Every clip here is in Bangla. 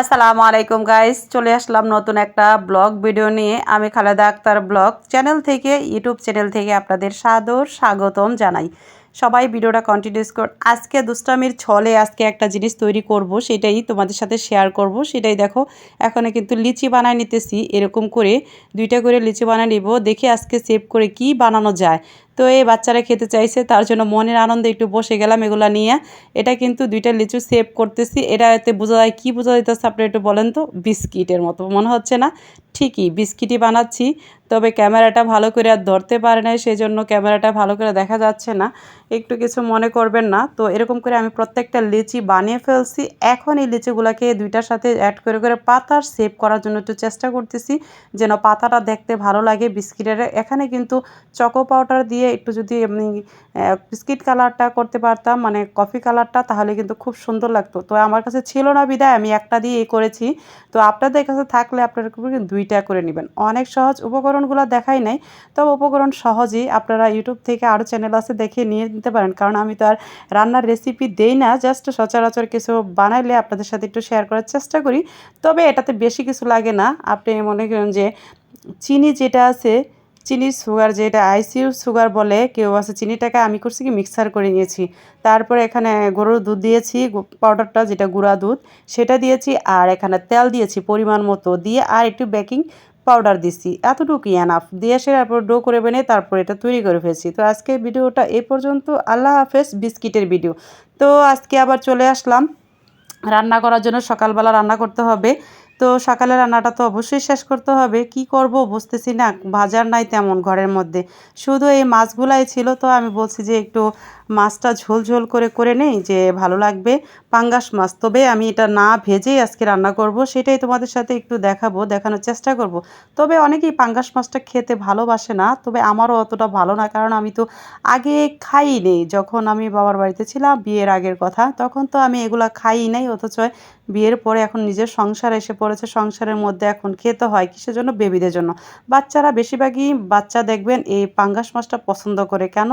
আসসালামু আলাইকুম গাইস চলে আসলাম নতুন একটা ব্লগ ভিডিও নিয়ে। আমি খালেদা আক্তার ব্লগ চ্যানেল থেকে, ইউটিউব চ্যানেল থেকে আপনাদের সাদর স্বাগতম জানাই। সবাই ভিডিওটা কন্টিনিউস কর, আজকে দুষ্টামির ছলে আজকে একটা জিনিস তৈরি করব, সেটাই তোমাদের সাথে শেয়ার করব। সেটাই দেখো, এখানে কিন্তু লিচি বানায় নিতেছি। এরকম করে দুইটা করে লিচি বানায় নিব। দেখে আজকে সেভ করে কি বানানো যায়। তো এই বাচ্চারা খেতে চাইছে, তার জন্য মনের আনন্দে একটু বসে গেলাম এগুলো নিয়ে। এটা কিন্তু দুইটা লিচু সেভ করতেছি। এটা এতে বোঝা যায়, কী বোঝা যাইতেছে আপনি একটু বলেন তো? বিস্কিটের মতো, মনে হচ্ছে না? ঠিকই, বিস্কিটই বানাচ্ছি, তবে ক্যামেরাটা ভালো করে আর ধরতে পারে নাই সেই জন্য ক্যামেরাটা ভালো করে দেখা যাচ্ছে না। একটু কিছু মনে করবেন না। তো এরকম করে আমি প্রত্যেকটা লিচি বানিয়ে ফেলছি। এখন এই লিচিগুলোকে দুইটার সাথে অ্যাড করে করে পাতার সেভ করার জন্য একটু চেষ্টা করতেছি, যেন পাতাটা দেখতে ভালো লাগে বিস্কিটের। এখানে কিন্তু চকো পাউডার দিয়ে একটু যদি আমি বিস্কিট কালারটা করতে পারতাম মানে কফি কালারটা, তাহলে কিন্তু খুব সুন্দর লাগতো। তো আমার কাছে ছিল না বিদায়, আমি একটা দিয়ে করেছি। তো আপনাদের কাছে থাকলে আপনারা দুইটা করে নেবেন। অনেক সহজ উপকরণগুলো দেখাই নাই, তবে উপকরণ সহজেই আপনারা ইউটিউব থেকে আরও চ্যানেল আছে দেখে নিয়ে নিতে পারেন। কারণ আমি তো আর রান্নার রেসিপি দেই না জাস্ট সচরাচর কিছু বানাইলে আপনাদের সাথে একটু শেয়ার করার চেষ্টা করি। তবে এটাতে বেশি কিছু লাগে না। আপনি মনে করেন যে, চিনি যেটা আছে চিনি সুগার যেটা আইসিউ সুগার বলে কেউ আছে চিনিটাকে আমি করছি কি মিক্সার করে নিয়েছি। তারপরে এখানে গরুর দুধ দিয়েছি পাউডারটা যেটা গুঁড়া দুধ, সেটা দিয়েছি আর এখানে তেল দিয়েছি পরিমাণ মতো দিয়ে আর একটু বেকিং পাউডার দিছি। এতটুকুই এনাফ দিয়ে এসে তারপর ডো করে বেনে তারপর এটা তৈরি করে ফেলছি। তো আজকে ভিডিওটা এ পর্যন্ত। আল্লাহ হাফেজ, বিস্কিটের ভিডিও তো আজকে আবার চলে আসলাম। রান্না করার জন্য সকালবেলা রান্না করতে হবে। তো সকালে রান্নাটা তো অবশ্যই শেষ করতে হবে। কি করব বুঝতেছি না ভাজার নাই তেমন ঘরের মধ্যে। শুধু এই মাছগুলাই ছিল, তো আমি বলছি যে একটু মাছটা ঝোল ঝোল করে করে নেই যে ভালো লাগবে। পাঙ্গাস মাছ। তবে আমি এটা না ভেজেই আজকে রান্না করব, সেটাই তোমাদের সাথে একটু দেখাবো, দেখানোর চেষ্টা করব। তবে অনেকেই পাঙ্গাস মাছটা খেতে ভালোবাসে না, তবে আমারও অতটা ভালো না, কারণ আমি তো আগে খাই নেই যখন আমি বাবার বাড়িতে ছিলাম, বিয়ের আগের কথা, তখন তো আমি এগুলো খাই নাই, অথচ বিয়ের পরে এখন নিজের সংসার এসে পড়েছে, সংসারের মধ্যে এখন খেতে হয় কিসের জন্য? বেবিদের জন্য। বাচ্চারা বেশিরভাগই বাচ্চা দেখবেন এই পাঙ্গাস মাছটা পছন্দ করে। কেন?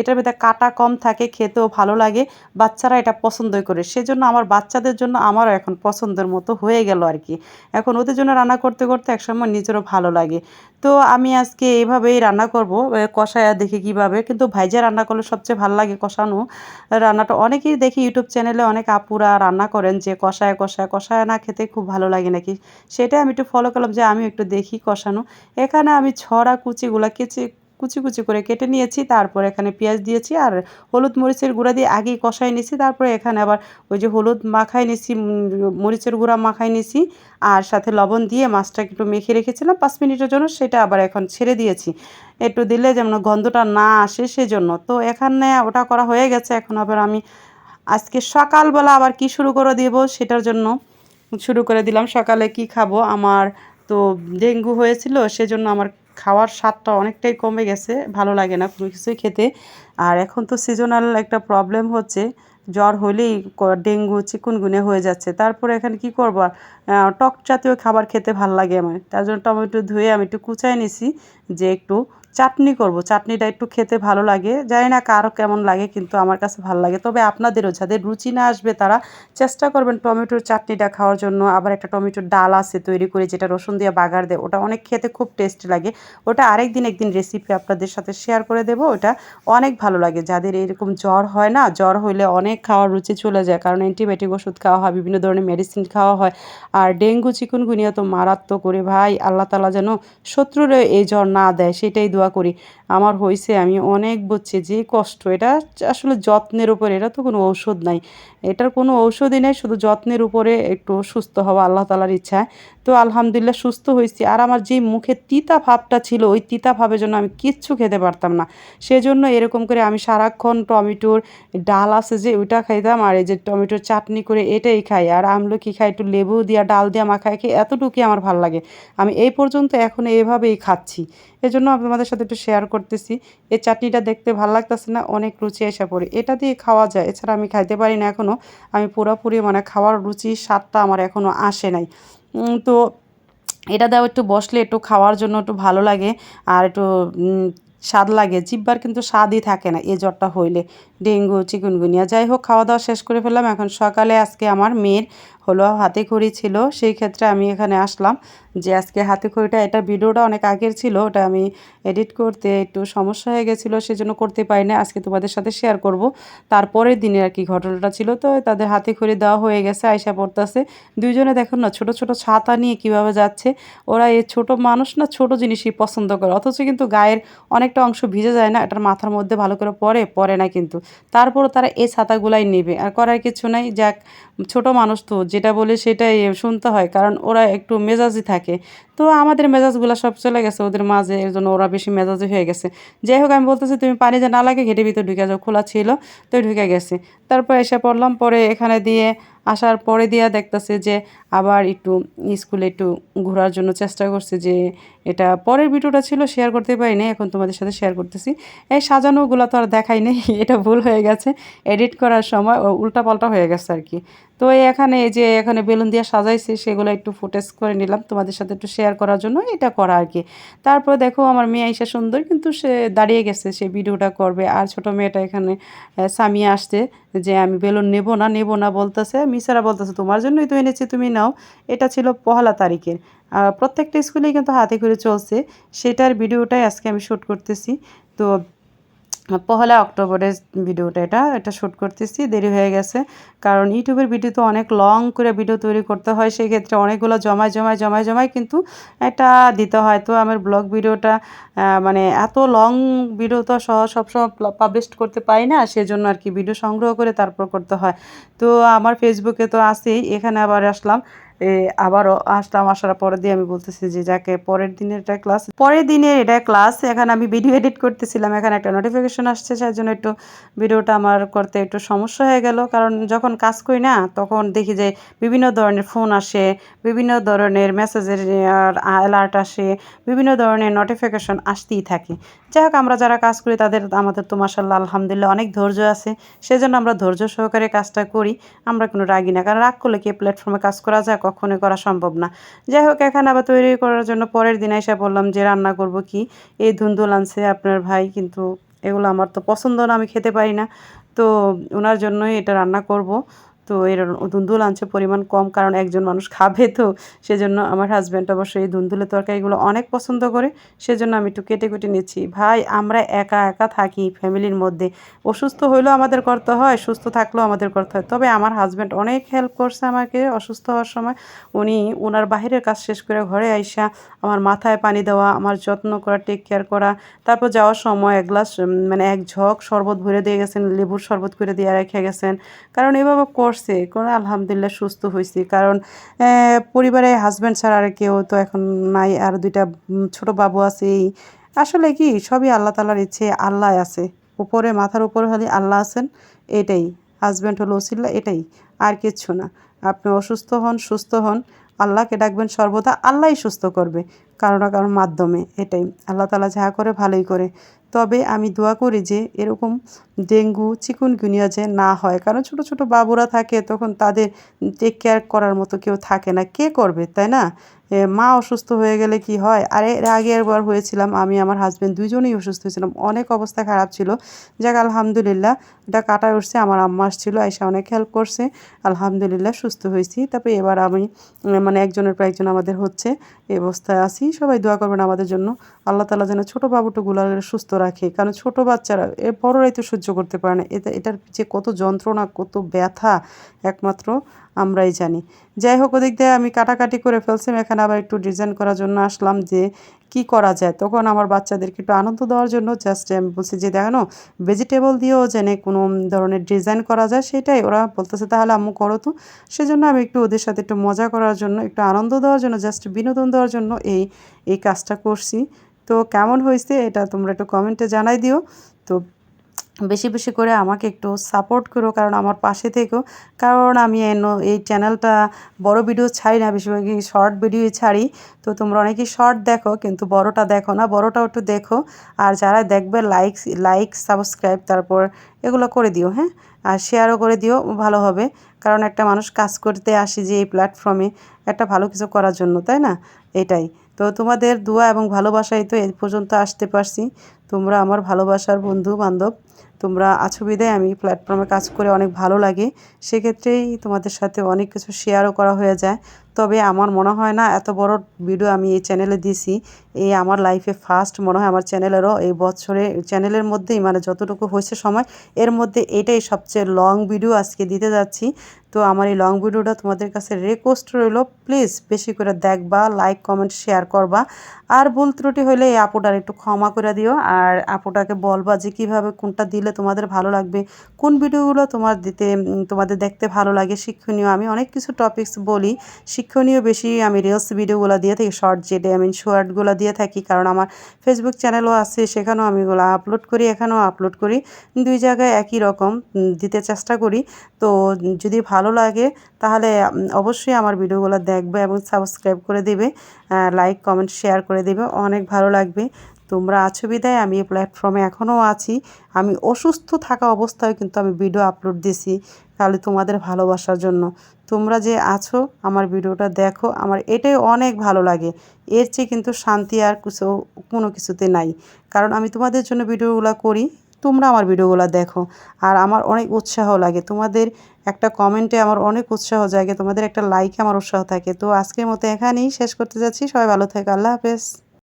এটার ভিতরে কাটা কম থাকে, খেতেও ভালো লাগে, বাচ্চারা এটা পছন্দই করে। সেজন্য আমার বাচ্চাদের জন্য আমারও এখন পছন্দের মতো হয়ে গেল আর কি। এখন ওদের জন্য রান্না করতে করতে একসময় নিজেরও ভালো লাগে। তো আমি আজকে এইভাবেই রান্না করব কষায়া দেখি কীভাবে। কিন্তু ভাইজা রান্না করলে সবচেয়ে ভালো লাগে কষানো রান্নাটা, অনেকেই দেখি ইউটিউব চ্যানেলে অনেক আপুরা রান্না করেন যে কষায় কষায় কষায় না খেতে খুব ভালো লাগে নাকি? সেটা আমি একটু ফলো করলাম যে আমি একটু দেখি কষানো। এখানে আমি ছড়া কুচিগুলা কেচে কুচি কুচি করে কেটে নিয়েছি, তারপর এখানে পেঁয়াজ দিয়েছি আর হলুদ মরিচের গুঁড়া দিয়ে আগেই কষাই নিয়েছি, তারপরে এখানে আবার ওই যে হলুদ মাখাই নিয়েছি মরিচের গুঁড়া মাখাই নিয়েছি আর সাথে লবণ দিয়ে মাছটা একটু মেখে রেখেছিলাম, পাঁচ মিনিটের জন্য সেটা আবার এখন ছেড়ে দিয়েছি। একটু দিলে যেমন গন্ধটা না আসে সেজন্য। তো এখানে ওটা করা হয়ে গেছে, এখন আবার আমি আজকে সকালবেলা আবার কি শুরু করে দেব সেটার জন্য শুরু করে দিলাম সকালে কি খাব, আমার তো ডেঙ্গু হয়েছিল সেজন্য আমার খাওয়ার স্বাদটা অনেকটাই কমে গেছে, ভালো লাগে না কোনো কিছুই খেতে। আর এখন তো সিজনাল একটা প্রবলেম হচ্ছে, জ্বর হলেই ডেঙ্গু, চিকুনগুনে হয়ে যাচ্ছে। তারপরে এখানে কি করব? টক জাতীয় খাবার খেতে ভালো লাগে আমার। তার জন্য টমেটো ধুয়ে আমি একটু কুচাই নিছি, যে একটু চাটনি করব। চাটনিটা একটু খেতে ভালো লাগে। জানি না কারও কেমন লাগে, কিন্তু আমার কাছে ভালো লাগে। তবে আপনাদেরও যাদের রুচি না আসবে, তারা চেষ্টা করবেন টমেটোর চাটনিটা খাওয়ার জন্য। আবার একটা টমেটোর ডাল আছে তৈরি করে, যেটা রসুন দিয়ে বাগার দেয়। ওটা অনেক খেতে খুব টেস্ট লাগে। ওটা আরেক দিন একদিন রেসিপি আপনাদের সাথে শেয়ার করে দেবো। ওটা অনেক ভালো লাগে। যাদের এরকম জ্বর হয় না, জ্বর হইলে অনেক খাওয়ার রুচি চলে যায়। কারণ অ্যান্টিবায়োটিক ওষুধ খাওয়া হয়, বিভিন্ন ধরনের মেডিসিন খাওয়া হয়। আর ডেঙ্গু, চিকুনগুনিয়া তো মারাত্মক। করে ভাই, আল্লাহ তালা যেন শত্রুরে এই জ্বর না দেয়, সেটাই দোয়া করি। আমার হয়েছে আমি অনেক বুঝছি যে কষ্ট, এটা আসলে যত্নের উপরে, এটা তো কোনো ঔষধ নাই। এটার কোনো ঔষধই নেই, শুধু যত্নের উপরে একটু সুস্থ হওয়া আল্লাহ তালার ইচ্ছায় তো আলহামদুলিল্লাহ সুস্থ হয়েছি আর আমার যে মুখে তিতা ভাবটা ছিল, ওই তিতা ভাবের জন্য আমি কিচ্ছু খেতে পারতাম না। সেজন্য এরকম করে আমি সারাক্ষণ টমেটোর ডাল আছে যে, ওইটা খাইতাম। আর এই যে টমেটোর চাটনি করে এটাই খাই। আর আমলকি খাই, একটু লেবু দিয়া, ডাল দিয়া মাখাই খেয়ে এতটুকুই আমার ভালো লাগে। আমি এই পর্যন্ত এখন এভাবেই খাচ্ছি। এজন্য আপনাদের সাথে একটু শেয়ার করতেছি। এই চাটনিটা দেখতে ভালো লাগতেছে না, অনেক রুচি এসে পড়ে। এটা দিয়ে খাওয়া যায়, এছাড়া আমি খাইতে পারি না এখনও আমি পুরোপুরি মানে খাওয়ার রুচি স্বাদটা আমার এখনও আসে নাই। তো এটা দেওয়া একটু বসলে একটু খাওয়ার জন্য একটু ভালো লাগে, আর একটু স্বাদ লাগে। জিব্বার কিন্তু স্বাদই থাকে না এ জ্বরটা হইলে। ডেঙ্গু, চিকুনগুনিয়া যাই হোক খাওয়া দাওয়া শেষ করে ফেললাম। এখন সকালে আজকে আমার মেয়ের হলো হাতে খড়ি ছিল। সেই ক্ষেত্রে আমি এখানে আসলাম যে আজকে হাতে খড়িটা এটা ভিডিওটা অনেক আগের ছিল, ওটা আমি এডিট করতে একটু সমস্যা হয়ে গেছিল, সেজন্য করতে পারি না আজকে তোমাদের সাথে শেয়ার করব। তারপরের দিনে আর কি ঘটনাটা ছিল। তো তাদের হাতে খড়ি দেওয়া হয়ে গেছে আয়সা পড়তেছে। দুইজনে দেখুন না, ছোট ছোট ছাতা নিয়ে কীভাবে যাচ্ছে। ওরা এই ছোট মানুষ না, ছোট জিনিসই পছন্দ করে। অথচ কিন্তু গায়ের অনেকটা অংশ ভিজে যায় না, এটার মাথার মধ্যে ভালো করে পরে পরে না কিন্তু। তারপরও তারা এই ছাতাগুলাই নেবে। আর করার কিছু নাই, যাক, ছোট মানুষ তো, যেটা বলে সেটাই শুনতে হয়, কারণ ওরা একটু মেজাজি থাকে। তো আমাদের মেজাজগুলো সব চলে গেছে ওদের মাঝে, এর জন্য ওরা বেশি মেজাজি হয়ে গেছে। যাই হোক, আমি বলতেছি, তুমি পানি যে না লাগে, ঘেটে ভিতরে ঢুকে যাও, খোলা ছিল, তো ঢুকে গেছে। তারপর এসে পড়লাম, পরে এখানে দিয়ে আসার পরে দিয়া দেখতেছে যে আবার একটু স্কুলে একটু ঘোরার জন্য চেষ্টা করছে যে এটা পরের ভিডিওটা ছিল শেয়ার করতে পারি না এখন তোমাদের সাথে শেয়ার করতেছি। এই সাজানোগুলো তো আর দেখাই নেই, এটা ভুল হয়ে গেছে। এডিট করার সময় উল্টা পাল্টা হয়ে গেছে আর কি। তো এখানে এই যে এখানে বেলুন দিয়ে সাজাইছি, সেগুলো একটু ফুটেজ করে নিলাম, তোমাদের সাথে একটু শেয়ার করার জন্য এটা করা আর কি। তারপর দেখো, আমার মেয়ে আইসা সুন্দর, কিন্তু সে দাঁড়িয়ে গেছে, সে ভিডিওটা করবে। আর ছোট মেয়েটা এখানে সামিয়ে আসছে, যে আমি বেলুন নেব না নেব না বলতেছে, মিসারা বলতেছে, তোমার জন্যই তো এনেছি, তুমি নাও। এটা ছিল পহলা তারিখের। প্রত্যেকটা স্কুলেই কিন্তু হাতে করে চলছে। সেটার ভিডিওটাই আজকে আমি শ্যুট করতেছি। তো, পহেলা অক্টোবরের ভিডিওটা এটা এটা শ্যুট করতেছি। দেরি হয়ে গেছে। কারণ ইউটিউবের ভিডিও তো অনেক লং করে ভিডিও তৈরি করতে হয়। সেই ক্ষেত্রে অনেকগুলো জমায় জমায় জমায় জমায় কিন্তু এটা দিতে হয়। তো আমার ব্লগ ভিডিওটা মানে এত লং ভিডিও তো সহ, সবসময় পাবলিশ করতে পারি না। সেজন্য আর কি ভিডিও সংগ্রহ করে তারপর করতে হয়। তো আমার ফেসবুকে তো আছেই। এখানে আবার আসলাম। আবারও আসলাম, আসার পরে দিয়ে আমি বলতেছি যে, যাকে পরের দিনের এটা ক্লাস পরের দিনের এটা ক্লাস এখানে আমি ভিডিও এডিট করতেছিলাম, এখানে একটা নোটিফিকেশন আসছে সেই জন্য একটু ভিডিওটা আমার করতে একটু সমস্যা হয়ে গেল। কারণ যখন কাজ করি না, তখন দেখি যে, বিভিন্ন ধরনের ফোন আসে, বিভিন্ন ধরনের মেসেজের অ্যালার্ট আসে, বিভিন্ন ধরনের নোটিফিকেশন আসতেই থাকে। যাই হোক, আমরা যারা কাজ করি, তাদের আমাদের তো মাসাল্লাহ আলহামদুলিল্লাহ অনেক ধৈর্য আছে। সেজন্য আমরা ধৈর্য সহকারে কাজটা করি, আমরা কোনো রাগি না। কারণ রাগ করলে কি প্ল্যাটফর্মে কাজ করা যায়? কখনোই করা সম্ভব না। যাই হোক, এখানে আবার তৈরি করার জন্য পরের দিন এসে বললাম যে, রান্না করব কি? এই ধুন্দুল আনছে আপনার ভাই, কিন্তু এগুলো আমার তো পছন্দ না, আমি খেতে পারি না। তো ওনার জন্যই এটা রান্না করব। তো এর ধুন্দুল আনছে পরিমাণ কম, কারণ একজন মানুষ খাবে তো। সেজন্য আমার হাজব্যান্ড অবশ্যই এই ধুন্দুলের তরকারিগুলো অনেক পছন্দ করে। সেজন্য আমি একটু কেটে কেটে নিচ্ছি। ভাই, আমরা একা একা থাকি ফ্যামিলির মধ্যে। অসুস্থ হইলেও আমাদের করতে হয়, সুস্থ থাকলেও আমাদের করতে হয়। তবে আমার হাজব্যান্ড অনেক হেল্প করছে আমাকে অসুস্থ হওয়ার সময়। উনি ওনার বাহিরের কাজ শেষ করে ঘরে আইসা আমার মাথায় পানি দেওয়া, আমার যত্ন করা টেক কেয়ার করা। তারপর যাওয়ার সময় এক গ্লাস মানে এক ঝক শরবত ভরে দিয়ে গেছেন, লেবুর শরবত করে দিয়ে রেখে গেছেন। কারণ এভাবে করছে করছে কোনো আলহামদুলিল্লাহ সুস্থ হয়েছি কারণ পরিবারে হাজব্যান্ড ছাড়া আর কেউ তো এখন নাই, আর দুইটা ছোট বাবু আছে এই আসলে কি, সবই আল্লাহ তালার ইচ্ছে আল্লাহ আছে। উপরে, মাথার উপরে হলে আল্লাহ আছেন, এটাই। হাজব্যান্ড হলো ওসিল্লা, এটাই, আর কিচ্ছু না। আপনি অসুস্থ হন, সুস্থ হন, আল্লাহকে ডাকবেন সর্বদা, আল্লাহই সুস্থ করবে। কারও না কারোর মাধ্যমে, এটাই। আল্লাহ তালা যা করে ভালোই করে। তবে আমি দোয়া করি যে এরকম ডেঙ্গু, চিকুনগুনিয়া যে না হয়, কারণ ছোট ছোট বাবুরা থাকে, তখন তাদের টেক কেয়ার করার মতো কেউ থাকে না। কে করবে, তাই না? মা অসুস্থ হয়ে গেলে কি হয়? আর, এর আগে একবার হয়েছিলাম, আমি আমার হাজব্যান্ড দুজনেই অসুস্থ হয়েছিলাম। অনেক অবস্থা খারাপ ছিল। যাক, আলহামদুলিল্লাহ, এটা কাটায় উঠছে, আমার আম্মা আসছিল এসে অনেক হেল্প করছে। আলহামদুলিল্লাহ, সুস্থ হয়েছি। তারপরে এবার আমি মানে একজনের পর একজন আমাদের হচ্ছে এই অবস্থায় আছি। সবাই দোয়া করবেন আমাদের জন্য। আল্লাহ তালা যেন ছোটো বাবুটুগুলো সুস্থ রাখে। কারণ ছোট বাচ্চারা এ বড়রাই তো সহ্য করতে পারে না। এটা, এটার যে কত যন্ত্রণা, কত ব্যথা, একমাত্র আমরাই জানি। যাই হোক, ওদিক দিয়ে আমি কাটাকাটি করে ফেলছিলাম এখানে আবার একটু ডিজাইন করার জন্য আসলাম যে কি করা যায়? তখন আমার বাচ্চাদেরকে একটু আনন্দ দেওয়ার জন্য জাস্ট আমি বলছি যে দেখানো ভেজিটেবল দিয়েও যেন কোনো ধরনের ডিজাইন করা যায়, সেটাই ওরা বলতেছে, তাহলে আম্মু করো তো। সেই জন্য আমি একটু ওদের সাথে একটু মজা করার জন্য, একটু আনন্দ দেওয়ার জন্য জাস্ট বিনোদন দেওয়ার জন্য এই এই কাজটা করছি। তো কেমন হয়েছে এটা তোমরা একটু কমেন্টে জানাই দিও। তো বেশি বেশি করে আমাকে একটু সাপোর্ট করো, কারণ আমার পাশে থেকেও কারণ আমি এই চ্যানেলটা বড় ভিডিও ছাড়ি না, বেশিরভাগই শর্ট ভিডিও ছাড়ি। তো তোমরা অনেকেই শর্ট দেখো, কিন্তু বড়টা দেখো না, বড়টাও একটু দেখো। আর যারা দেখবে লাইক লাইক সাবস্ক্রাইব তারপর এগুলো করে দিও হ্যাঁ? আর শেয়ারও করে দিও, ভালো হবে। কারণ একটা মানুষ কাজ করতে আসি যে এই প্ল্যাটফর্মে একটা ভালো কিছু করার জন্য, তাই না? এটাই। তো তোমাদের দোয়া এবং ভালোবাসাই তো এই পর্যন্ত আসতে পারছি। তোমরা আমার ভালোবাসার বন্ধু বান্ধব তোমরা আছো বিদায়। আমি প্ল্যাটফর্মে কাজ করে অনেক ভালো লাগে। সেক্ষেত্রেই তোমাদের সাথে অনেক কিছু শেয়ারও করা হয়ে যায়। তবে আমার মনে হয় না, এত বড় ভিডিও আমি এই চ্যানেলে দিছি। এই আমার লাইফে ফার্স্ট মনে হয় আমার চ্যানেলেরও এই বছরে চ্যানেলের মধ্যেই মানে যতটুকু হয়েছে সময়, এর মধ্যে এটাই সবচেয়ে লং ভিডিও আজকে দিতে যাচ্ছি। তো আমার এই লং ভিডিওটা তোমাদের কাছে রিকোয়েস্ট রইল প্লিজ বেশি করে দেখবা লাইক কমেন্ট শেয়ার করবা। আর ভুল ত্রুটি হলে এই আপুটার একটু ক্ষমা করে দিও। আর আপুটাকে বলবা যে কীভাবে কোনটা দিলে তোমাদের ভালো লাগবে, কোন ভিডিওগুলো তোমার দিতে তোমাদের দেখতে ভালো লাগে, শিক্ষণীয়। আমি অনেক কিছু টপিকস বলি, শিক্ষণীয় বেশি আমি রিলস ভিডিওগুলো দিয়ে থাকি শর্ট যেটা আমি শর্টগুলো দিয়ে থাকি। কারণ আমার ফেসবুক চ্যানেলও আছে, সেখানেও আমি এগুলো আপলোড করি, এখানেও আপলোড করি। দুই জায়গায় একই রকম দিতে চেষ্টা করি। তো যদি ভালো লাগে, তাহলে অবশ্যই আমার ভিডিওগুলো দেখবে এবং সাবস্ক্রাইব করে দেবে লাইক কমেন্ট শেয়ার করে দেবে, অনেক ভালো লাগবে। তোমরা আছো বিদায়, আমি এই প্ল্যাটফর্মে এখনও আছি। আমি অসুস্থ থাকা অবস্থায় কিন্তু আমি ভিডিও আপলোড দিছি, তাহলে তোমাদের ভালোবাসার জন্য। তোমরা যে আছো, আমার ভিডিওটা দেখো, আমার এটাই অনেক ভালো লাগে। এর চেয়ে কিন্তু শান্তি আর কিছু, কোনো কিছুতে নাই। কারণ আমি তোমাদের জন্য ভিডিওগুলো করি তোমরা আমার ভিডিওগুলো দেখো। আর আমার অনেক উৎসাহ লাগে। তোমাদের একটা কমেন্টে আমার অনেক উৎসাহ জাগে। তোমাদের একটা লাইকে আমার উৎসাহ থাকে। তো আজকের মতো এখানেই শেষ করতে যাচ্ছি। সবাই ভালো থাকে। আল্লাহ হাফেজ।